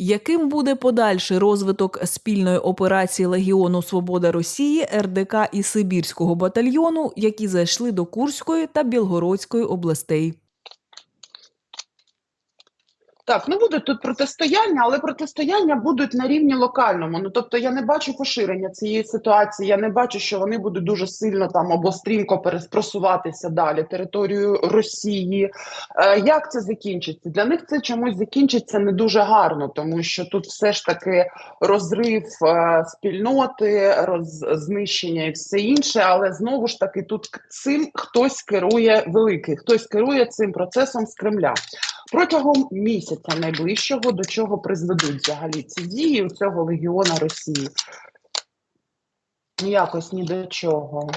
Яким буде подальший розвиток спільної операції Легіону Свобода Росії, РДК і Сибірського батальйону, які зайшли до Курської та Білгородської областей? Так, ну будуть тут протистояння, але протистояння будуть на рівні локальному. Ну тобто я не бачу поширення цієї ситуації. Я не бачу, що вони будуть дуже сильно там або стрімко переспросуватися далі територію Росії. Е, як це закінчиться? Для них це чомусь закінчиться не дуже гарно, тому що тут все ж таки розрив е, спільноти, роз, знищення і все інше. Але знову ж таки, тут цим хтось керує великий, хтось керує цим процесом з Кремля. Протягом місяця найближчого до чого призведуть взагалі ці дії у цього легіона Росії? Якось ні до чого.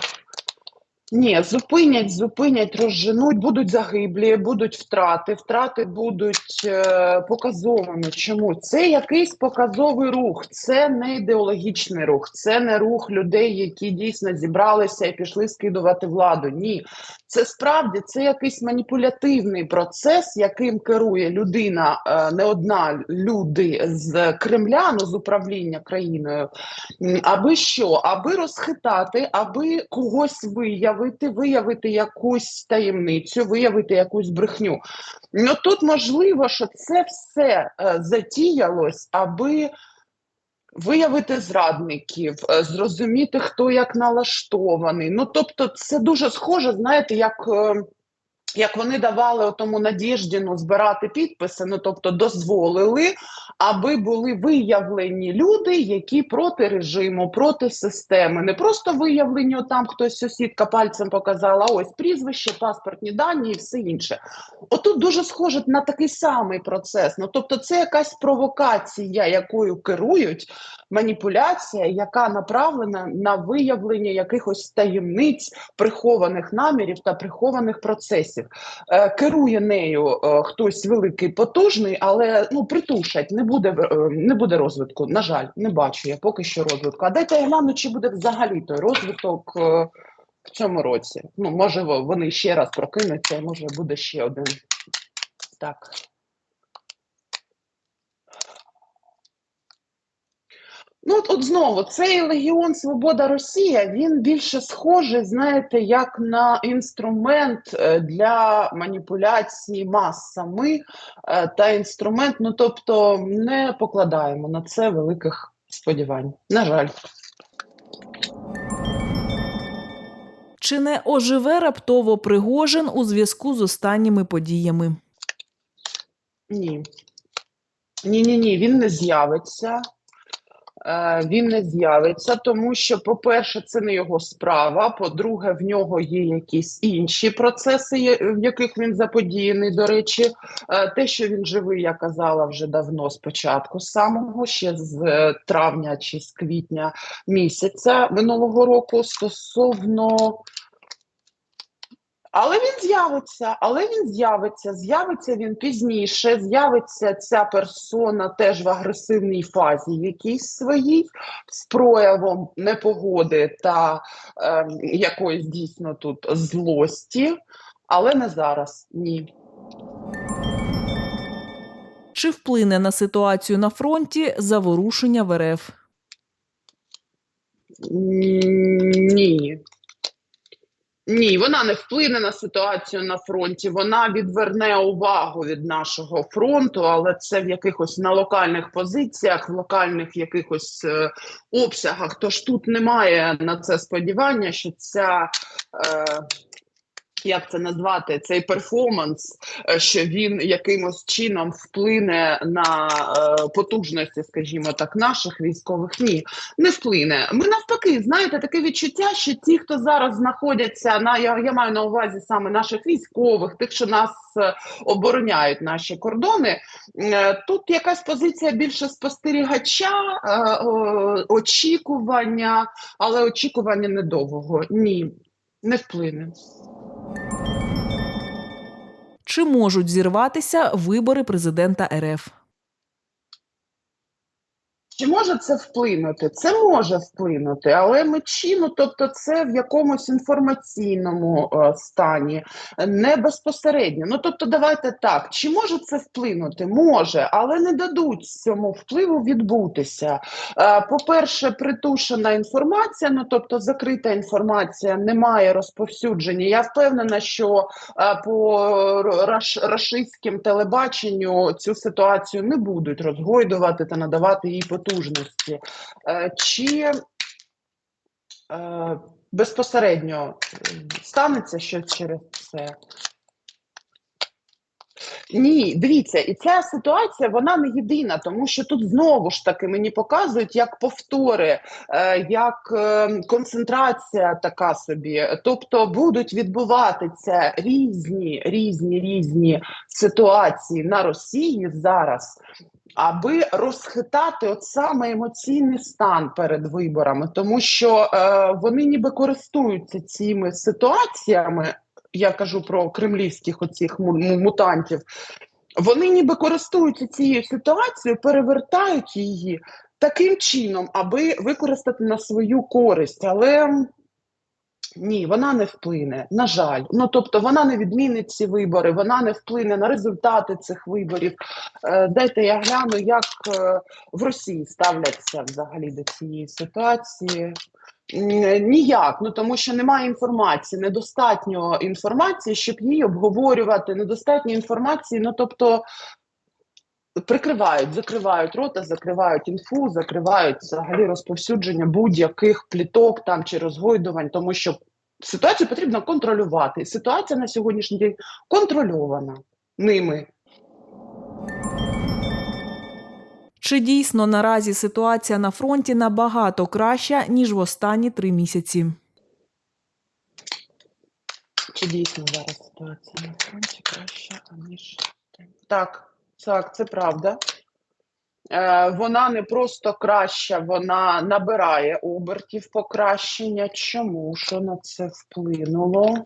Ні, зупинять, зупинять, розженуть, будуть загиблі, будуть втрати. Втрати будуть е, показовими. Чому? Це якийсь показовий рух, це не ідеологічний рух, це не рух людей, які дійсно зібралися і пішли скидувати владу. Ні, це справді це якийсь маніпулятивний процес, яким керує людина, е, не одна люди з Кремля, ну з управління країною. Аби що? Аби розхитати, аби когось виявити, виявити якусь таємницю, виявити якусь брехню. Ну тут можливо, що це все е, затіялось, аби. Виявити зрадників, е, зрозуміти, хто як налаштований. Ну тобто, це дуже схоже, знаєте, як, е, як вони давали тому Надєждіну збирати підписи, ну тобто дозволили, аби були виявлені люди, які проти режиму, проти системи. Не просто виявлені, там хтось сусідка пальцем показала, ось прізвище, паспортні дані і все інше. Отут дуже схоже на такий самий процес. Ну тобто, це якась провокація, якою керують, маніпуляція, яка направлена на виявлення якихось таємниць, прихованих намірів та прихованих процесів. Е, керує нею е, хтось великий, потужний, але ну притушать, не буде е, не буде розвитку. На жаль, не бачу я поки що розвитку. А дайте я гляну, чи буде взагалі той розвиток. в цьому році. Ну, може, вони ще раз прокинуться, може буде ще один. Так. Ну, от, от знову, цей Легіон Свобода Росія, він більше схожий, знаєте, як на інструмент е, для маніпуляції масами е, та інструмент, ну тобто не покладаємо на це великих сподівань. На жаль. Чи не оживе раптово Пригожин у зв'язку з останніми подіями? Ні. Ні, ні, ні, він не з'явиться. Е, він не з'явиться, тому що, по-перше, це не його справа. По-друге, в нього є якісь інші процеси, в яких він заподіяний. До речі, Е, те, що він живий, я казала вже давно спочатку, самого ще з е, травня чи з квітня місяця минулого року стосовно. Але він з'явиться, але він з'явиться. З'явиться він пізніше. З'явиться ця персона теж в агресивній фазі, якійсь своїй з проявом непогоди та е, якоїсь дійсно тут злості, але не зараз. Ні. Чи вплине на ситуацію на фронті заворушення в РФ? Ні. Ні, вона не вплине на ситуацію на фронті. Вона відверне увагу від нашого фронту, але це в якихось на локальних позиціях, в локальних якихось е, обсягах. Тож тут немає на це сподівання, що ця. Е, як це назвати цей перформанс, е, що він якимось чином вплине на е, потужності, скажімо так, наших військових? Ні, не вплине. Ми навпаки, знаєте, таке відчуття, що ті, хто зараз знаходяться на я, я маю на увазі саме наших військових, тих, що нас е, обороняють наші кордони. е, Тут якась позиція більше спостерігача, е, о, очікування, але очікування недовго. Ні, не вплине. Чи можуть зірватися вибори президента РФ? Чи може це вплинути? Це може вплинути, але мечі, ну тобто, це в якомусь інформаційному е, стані, не безпосередньо. Ну тобто, давайте так. Чи може це вплинути? Може, але не дадуть цьому впливу відбутися. Е, по-перше, притушена інформація, ну тобто закрита інформація, немає розповсюдження. Я впевнена, що е, по раш, рашистським телебаченню цю ситуацію не будуть розгойдувати та надавати їй потужності. Е, Чи е, безпосередньо е, станеться щось через це? Ні, дивіться, і ця ситуація вона не єдина, тому що тут знову ж таки мені показують як повтори, як концентрація така собі. Тобто будуть відбуватися різні, різні, різні ситуації на Росії зараз. Аби розхитати от саме емоційний стан перед виборами, тому що е, вони ніби користуються цими ситуаціями, я кажу про кремлівських оцих му- му- мутантів, вони ніби користуються цією ситуацією, перевертають її таким чином, аби використати на свою користь. Але ні, вона не вплине. На жаль, ну тобто вона не відмінить ці вибори, вона не вплине на результати цих виборів. Е, дайте я гляну, як е, в Росії ставляться взагалі до цієї ситуації. Ніяк, ну тому що немає інформації, недостатньо інформації, щоб її обговорювати, недостатньо інформації. Ну тобто прикривають, закривають рота, закривають інфу, закривають взагалі розповсюдження будь-яких пліток там чи розгойдувань, тому що ситуацію потрібно контролювати. Ситуація на сьогоднішній день контрольована ними. Чи дійсно наразі ситуація на фронті набагато краща ніж в останні три місяці? Чи дійсно зараз ситуація на фронті краща, аніж так, так, це правда. Е, вона не просто краща, вона набирає обертів покращення. Чому? Що на це вплинуло?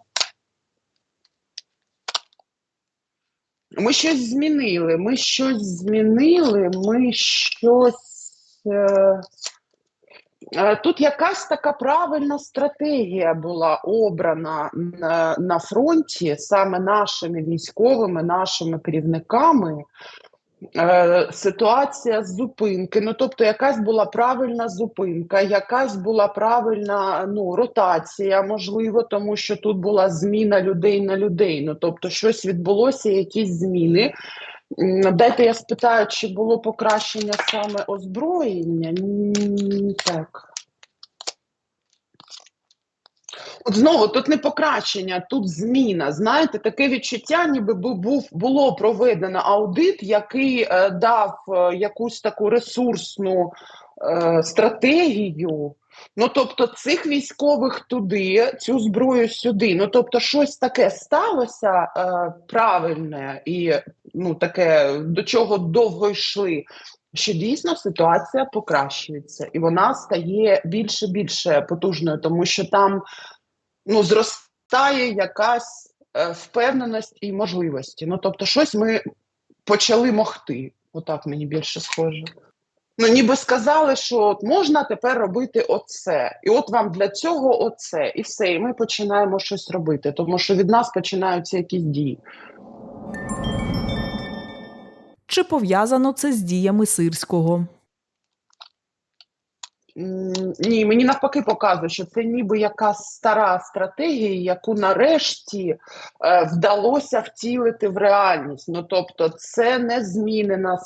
Ми щось змінили. Ми щось змінили, ми щось. Е, Тут якась така правильна стратегія була обрана на, на фронті саме нашими військовими, нашими керівниками. Е, ситуація з зупинки. Ну, тобто, якась була правильна зупинка, якась була правильна ну, ротація, можливо, тому що тут була зміна людей на людей. Ну, тобто, щось відбулося, якісь зміни. Дайте я спитаю, чи було покращення саме озброєння? Так. От знову тут не покращення, тут зміна. Знаєте, таке відчуття, ніби був було проведено аудит, який е, дав е, якусь таку ресурсну е, стратегію. Ну, тобто, цих військових туди, цю зброю сюди. Ну, тобто, щось таке сталося е, правильне і ну, таке, до чого довго йшли. Що дійсно ситуація покращується, і вона стає більше більше потужною, тому що там ну, зростає якась е, впевненість і можливості. Ну, тобто, щось ми почали могти. Отак мені більше схоже. Ну, ніби сказали, що от можна тепер робити оце, і от вам для цього оце, і все. І ми починаємо щось робити, тому що від нас починаються якісь дії. Чи пов'язано це з діями сирського? Ні, мені навпаки показує, що це ніби якась стара стратегія, яку нарешті е, вдалося втілити в реальність. Ну тобто, це не змінена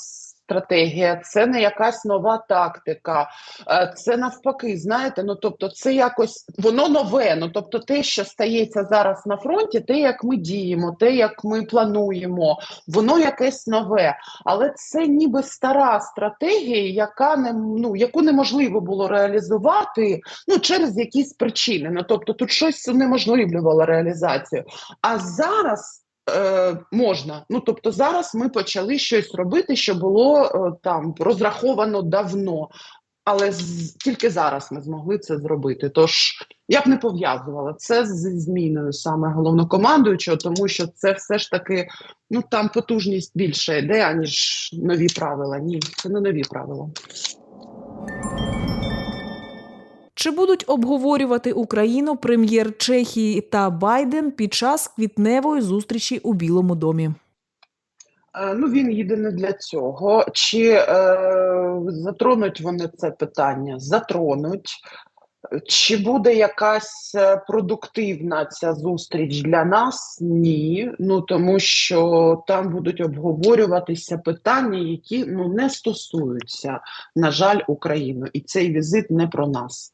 стратегія, це не якась нова тактика. Е, це навпаки, знаєте, ну тобто, це якось воно нове. Ну тобто, те, що стається зараз на фронті, те, як ми діємо, те, як ми плануємо, воно якесь нове. Але це ніби стара стратегія, яка не ну яку неможливо було реалізувати ну через якісь причини. Ну тобто тут щось унеможливлювало реалізацію. А зараз. Е, можна, ну тобто зараз ми почали щось робити, що було е, там розраховано давно, але з, тільки зараз ми змогли це зробити. Тож я б не пов'язувала це з зміною саме головнокомандуючого, тому що це все ж таки ну там потужність більше йде, аніж нові правила. Ні, це не нові правила. Чи будуть обговорювати Україну прем'єр Чехії та Байден під час квітневої зустрічі у Білому домі? Е, Ну, він їде для цього. Чи е, затронуть вони це питання? Затронуть. Чи буде якась е, продуктивна ця зустріч для нас? Ні. Ну тому що там будуть обговорюватися питання, які ну не стосуються, на жаль, України. І цей візит не про нас.